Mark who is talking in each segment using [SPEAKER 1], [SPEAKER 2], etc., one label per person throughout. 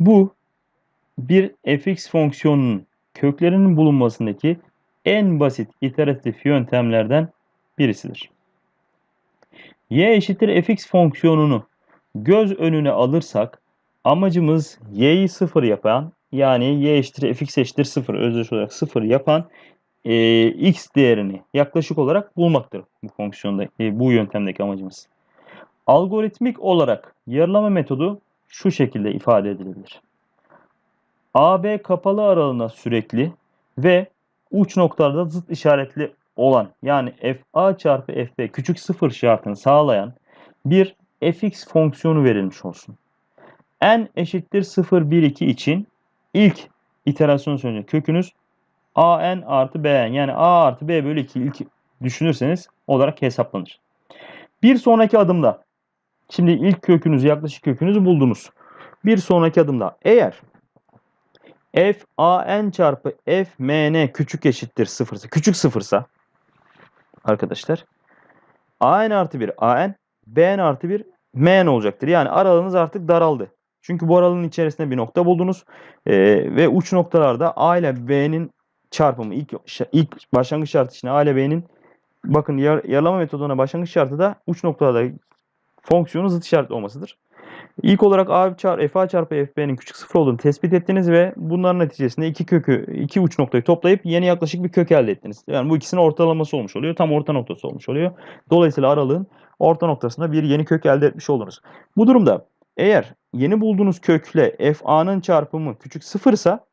[SPEAKER 1] Bu bir fx fonksiyonunun köklerinin bulunmasındaki en basit iteratif yöntemlerden birisidir. y eşittir fx fonksiyonunu göz önüne alırsak amacımız y'yi sıfır yapan yani y eşittir fx eşittir sıfır özdeş olarak sıfır yapan e, x değerini yaklaşık olarak bulmaktır bu fonksiyonda e, bu yöntemdeki amacımız. Algoritmik olarak yarılama metodu şu şekilde ifade edilebilir. AB kapalı aralığına sürekli ve uç noktalarda zıt işaretli olan yani FA çarpı FB küçük sıfır şartını sağlayan bir fx fonksiyonu verilmiş olsun. n eşittir 0, 1, 2 için ilk iterasyon sonucu kökünüz an artı bn yani a artı b bölü 2 ilk düşünürseniz olarak hesaplanır. Bir sonraki adımda şimdi ilk kökünüzü yaklaşık kökünüzü buldunuz. Bir sonraki adımda eğer f an çarpı f mn küçük eşittir sıfırsa küçük sıfırsa arkadaşlar an artı 1 an bn artı 1 mn olacaktır. Yani aralığınız artık daraldı. Çünkü bu aralığın içerisinde bir nokta buldunuz ee, ve uç noktalarda a ile b'nin çarpımı ilk ilk başlangıç şartı için a ile b'nin bakın yar, yarlama metoduna başlangıç şartı da uç noktalarda fonksiyonun zıt işaretli olmasıdır. İlk olarak a çarpı f a çarpı f b'nin küçük sıfır olduğunu tespit ettiniz ve bunların neticesinde iki kökü iki uç noktayı toplayıp yeni yaklaşık bir kök elde ettiniz. Yani bu ikisinin ortalaması olmuş oluyor. Tam orta noktası olmuş oluyor. Dolayısıyla aralığın orta noktasında bir yeni kök elde etmiş oldunuz. Bu durumda eğer yeni bulduğunuz kökle fa'nın çarpımı küçük sıfırsa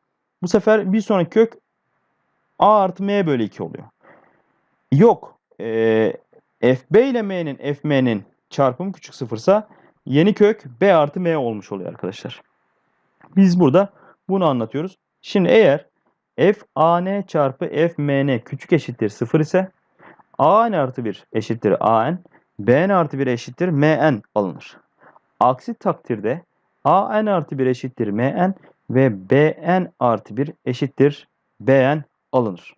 [SPEAKER 1] bu sefer bir sonraki kök a artı m bölü 2 oluyor. Yok. E, fb ile m'nin fm'nin çarpımı küçük sıfırsa yeni kök b artı m olmuş oluyor arkadaşlar. Biz burada bunu anlatıyoruz. Şimdi eğer f an çarpı f mn küçük eşittir 0 ise an artı 1 eşittir an, bn artı 1 eşittir mn alınır. Aksi takdirde an artı 1 eşittir mn ve bn artı 1 eşittir bn alınır.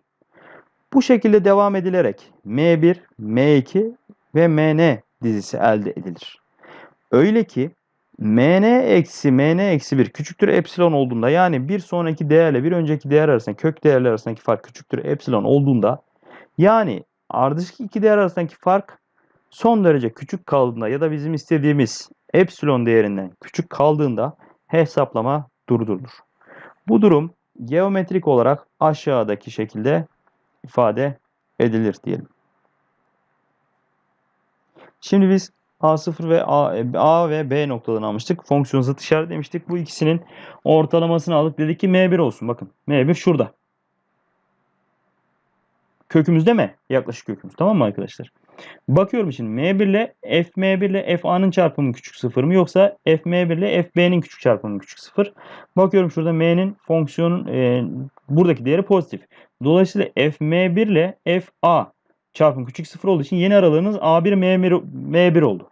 [SPEAKER 1] Bu şekilde devam edilerek m1, m2 ve mn dizisi elde edilir. Öyle ki mn eksi mn eksi 1 küçüktür epsilon olduğunda yani bir sonraki değerle bir önceki değer arasında kök değerler arasındaki fark küçüktür epsilon olduğunda yani ardışık iki değer arasındaki fark son derece küçük kaldığında ya da bizim istediğimiz epsilon değerinden küçük kaldığında hesaplama durdurulur. Bu durum geometrik olarak aşağıdaki şekilde ifade edilir diyelim. Şimdi biz A0 ve A, A ve B noktalarını almıştık. Fonksiyon zıt işaret demiştik. Bu ikisinin ortalamasını alıp dedik ki M1 olsun. Bakın M1 şurada. Kökümüzde mi? Yaklaşık kökümüz. Tamam mı arkadaşlar? Bakıyorum şimdi M1 ile FM1 ile FA'nın çarpımı küçük sıfır mı yoksa FM1 ile FB'nin küçük çarpımı küçük sıfır. Bakıyorum şurada M'nin fonksiyonun e, buradaki değeri pozitif. Dolayısıyla FM1 ile FA çarpım küçük sıfır olduğu için yeni aralığınız A1 M1, M1 oldu.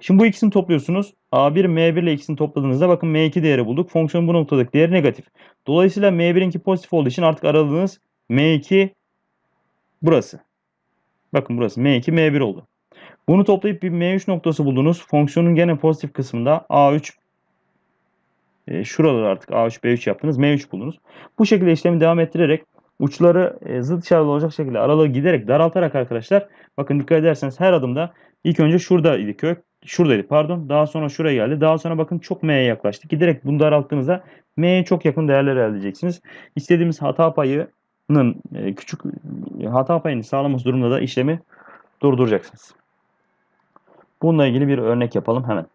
[SPEAKER 1] Şimdi bu ikisini topluyorsunuz. A1 M1 ile ikisini topladığınızda bakın M2 değeri bulduk. Fonksiyonun bu noktadaki değeri negatif. Dolayısıyla M1'inki pozitif olduğu için artık aralığınız M2 burası. Bakın burası M2 M1 oldu. Bunu toplayıp bir M3 noktası buldunuz. Fonksiyonun gene pozitif kısmında A3 e, şuraları artık A3 B3 yaptınız. M3 buldunuz. Bu şekilde işlemi devam ettirerek uçları e, zıt işaretli olacak şekilde aralığı giderek daraltarak arkadaşlar bakın dikkat ederseniz her adımda ilk önce şuradaydı kök şuradaydı pardon daha sonra şuraya geldi daha sonra bakın çok m'ye yaklaştı giderek bunu daralttığınızda m'ye çok yakın değerler elde edeceksiniz. İstediğimiz hata payının e, küçük hata payını sağlaması durumunda da işlemi durduracaksınız. Bununla ilgili bir örnek yapalım hemen